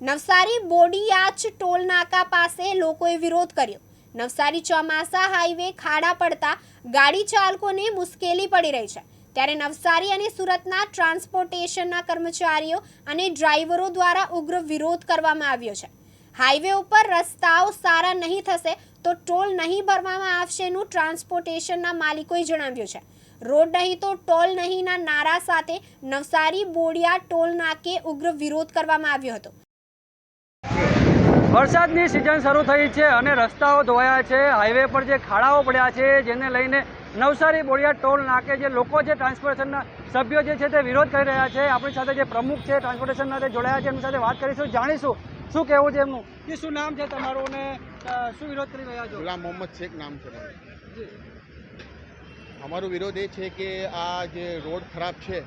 Navsari બોડીયાચ toll નાકા પાસે લોકોએ વિરોધ કર્યો. નવસારી ચોમાસા હાઈવે ખાડા પડતા ગાડી ચાલકોને મુશ્કેલી પડી રહી છે. ત્યારે નવસારી અને સુરતના ટ્રાન્સપોર્ટેશનના કર્મચારીઓ અને ડ્રાઈવરો દ્વારા ઉગ્ર વિરોધ કરવામાં આવ્યો છે. હાઈવે ઉપર રસ્તાઓ સારા નહીં થશે તો ટોલ નહીં ભરવામાં આવશેનું ટ્રાન્સપોર્ટેશનના માલિકોએ જણાવ્યું છે. રોડ નહીં તો ટોલ નહીંના નારા સાથે નવસારી બોડિયા ટોલ નાકે ઉગ્ર વિરોધ કરવામાં આવ્યો હતો. વરસાદની સિઝન શરૂ થઈ છે અને રસ્તાઓ ધોવાયા છે. હાઈવે પર જે ખાડાઓ પડ્યા છે જેને લઈને નવસારી બોડિયા ટોલ નાકે જે લોકો છે ટ્રાન્સપોર્ટેશનના સભ્યો જે છે તે વિરોધ કરી રહ્યા છે. આપણી સાથે જે પ્રમુખ છે ટ્રાન્સપોર્ટેશનના તે જોડાયા છે. એમની સાથે વાત કરીશું જાણીશું શું કહેવું છે એમનું? કે શું નામ છે તમારું અને શું વિરોધ કરી રહ્યા છો? ગુલામ મોહમ્મદ શેખ નામ છે અમારો વિરોધ એ છે કે આ જે રોડ ખરાબ છે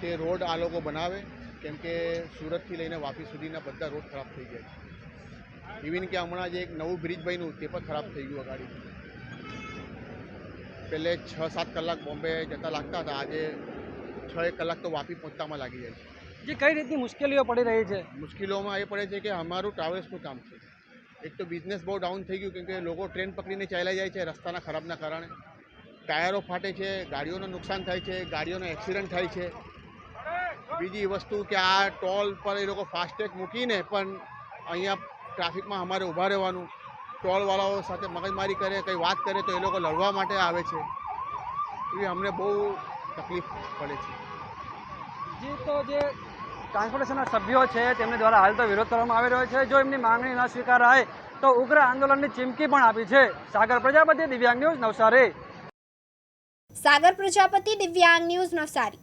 તે રોડ આ લોકો બનાવે. કેમ કે સુરતથી લઈને વાપી સુધીના બધા રોડ ખરાબ થઈ ગયા છે. ઇવન કે હમણાં જે એક નવું બ્રિજ બન્યું તે પણ ખરાબ થઈ ગયું ગાડી. પહેલે છ સાત કલાક બોમ્બે જતા લાગતા હતા આજે છ એક કલાક તો વાપી પહોંચતામાં લાગી જાય છે. જે કઈ રીતની મુશ્કેલીઓ પડી રહી છે? મુશ્કેલીઓમાં એ પડે છે કે અમારું ટ્રાવેલ્સનું કામ છે. એક તો બિઝનેસ બહુ ડાઉન થઈ ગયું કેમ કે લોકો ટ્રેન પકડીને ચાલ્યા જાય છે રસ્તાના ખરાબના કારણે. ટાયરો ફાટે છે ગાડીઓનું નુકસાન થાય છે ગાડીઓનો એક્સિડન્ટ થાય છે. બીજી વસ્તુ કે આ ટોલ પર એ લોકો ફાસ્ટેગ મૂકીને પણ અહીંયા ટ્રાફિકમાં અમારે ઊભા રહેવાનું. ટોલવાળાઓ સાથે મગજમારી કરે કંઈ વાત કરે તો એ લોકો લડવા માટે આવે છે. એવી અમને બહુ તકલીફ પડે છે. જે તો જે ટ્રાન્સપોર્ટેશનના સભ્યો છે તેમની દ્વારા હાલ તો વિરોધ કરવામાં આવી રહ્યો છે. જો એમની માંગણી ન સ્વીકારાય તો ઉગ્ર આંદોલનની ચીમકી પણ આપી છે. સાગર પ્રજાપતિ દિવ્યાંગ ન્યૂઝ નવસારી. સાગર પ્રજાપતિ દિવ્યાંગ ન્યૂઝ નવસારી.